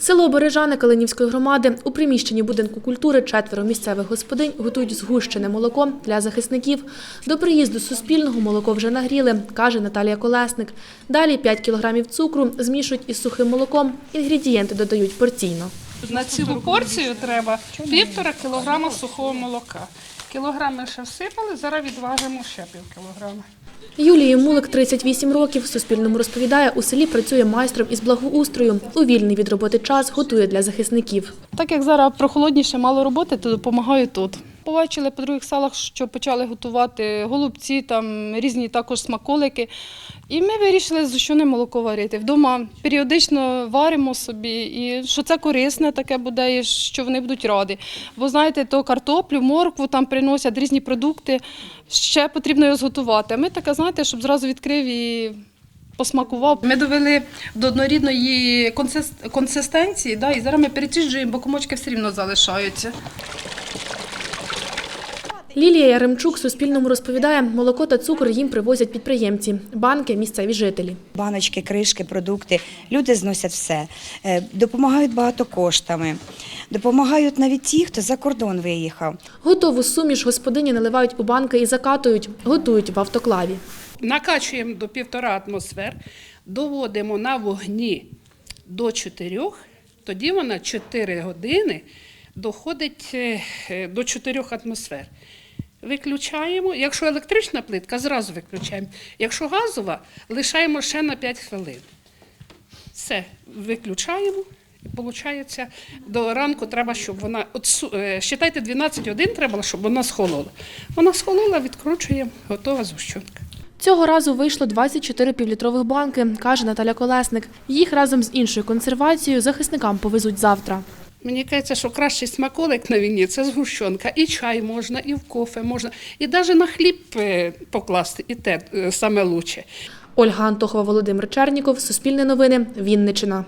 Село Бережани Калинівської громади у приміщенні будинку культури четверо місцевих господинь готують згущене молоко для захисників. До приїзду Суспільного молоко вже нагріли, каже Наталія Колесник. Далі 5 кілограмів цукру змішують із сухим молоком. Інгредієнти додають порційно. На цілу порцію треба півтора кілограма сухого молока. Кілограм ми ще всипали, зараз відважимо ще пів кілограма. Юлії Мулик 38 років. Суспільному розповідає, у селі працює майстром із благоустрою. У вільний від роботи час готує для захисників. Так як зараз прохолодніше, мало роботи, то допомагаю тут. Побачили по других селах, що почали готувати голубці, там різні також смаколики. І ми вирішили згущене молоко варити. Вдома періодично варимо собі, і що це корисне таке буде, і що вони будуть раді. Бо знаєте, то картоплю, моркву там приносять різні продукти. Ще потрібно його зготувати. А ми таке, знаєте, щоб зразу відкрив і посмакував. Ми довели до однорідної консис- консистенції, да, і зараз ми переціджуємо, бо комочки все рівно залишаються. Лілія Яремчук Суспільному розповідає, молоко та цукор їм привозять підприємці, банки – місцеві жителі. баночки, кришки, продукти. Люди зносять все, Е, допомагають багато коштами, допомагають навіть ті, хто за кордон виїхав. Готову суміш господині наливають у банки і закатують, готують в автоклаві. Накачуємо до півтора атмосфер, доводимо на вогні до 4, тоді вона 4 години доходить е, е, до 4 атмосфер. Виключаємо. Якщо електрична плитка, зразу виключаємо. Якщо газова, лишаємо ще на 5 хвилин. Все, виключаємо. І виходить, до ранку треба, щоб вона. От, е, считайте, 12 годин треба, щоб вона схолола. Вона схолола, відкручуємо, готова згущенка. Цього разу вийшло 24 півлітрових банки, каже Наталя Колесник. Їх разом з іншою консервацією захисникам повезуть завтра. Мені кажеться, що кращий смаколик на війні це згущенка. І чай можна, і в кофе можна, і навіть на хліб е, покласти, і те е, саме лучше. Ольга Антохова, Володимир Черніков, Суспільне новини, Вінничина.